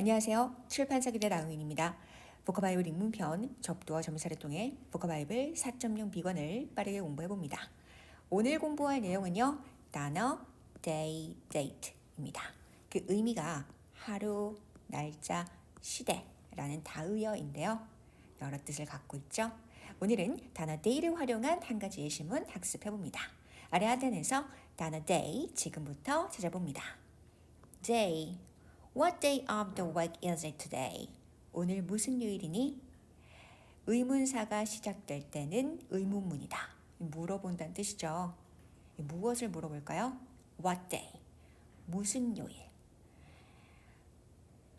안녕하세요. 출판사기대 나우인입니다. 보커바이블 입문편 접두와 점사를 통해 보커바이블 4.0 비관을 빠르게 공부해 봅니다. 오늘 공부할 내용은요. 단어 day, date입니다. 그 의미가 하루, 날짜, 시대라는 다의어인데요. 여러 뜻을 갖고 있죠. 오늘은 단어 day를 활용한 한 가지 예시문 학습해 봅니다. 아래 하단에서 단어 day 지금부터 찾아봅니다. day What day of the week is it today? 오늘 무슨 요일이니? 의문사가 시작될 때는 의문문이다. 물어본다는 뜻이죠. 무엇을 물어볼까요? What day? 무슨 요일?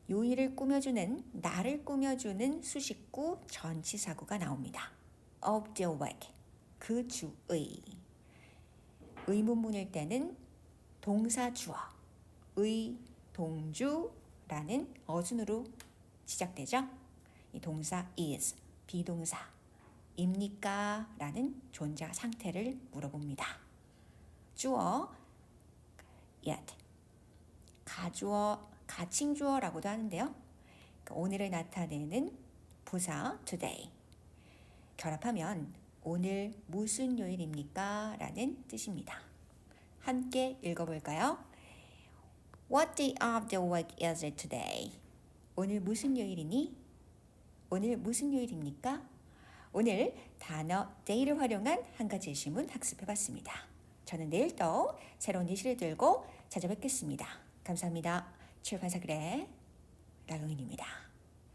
요일을 꾸며주는, 나를 꾸며주는 수식구 전치사구가 나옵니다. Of the week. 그 주의. 의문문일 때는 동사 주어. 의, 동주 라는 어순으로 시작되죠. 이 동사 is 비동사 입니까? 라는 존재 상태를 물어봅니다. 주어 yet 가주어 가칭주어라고도 하는데요. 그러니까 오늘을 나타내는 부사 today 결합하면 오늘 무슨 요일입니까? 라는 뜻입니다. 함께 읽어볼까요? What day of the week is it today? 오늘 무슨 요일이니? 오늘 무슨 요일입니까? 오늘 단어 day를 활용한 한 가지 예시문 학습해 봤습니다. 저는 내일 또 새로운 예시를 들고 찾아뵙겠습니다. 감사합니다. 출판사 그래 라롱인입니다.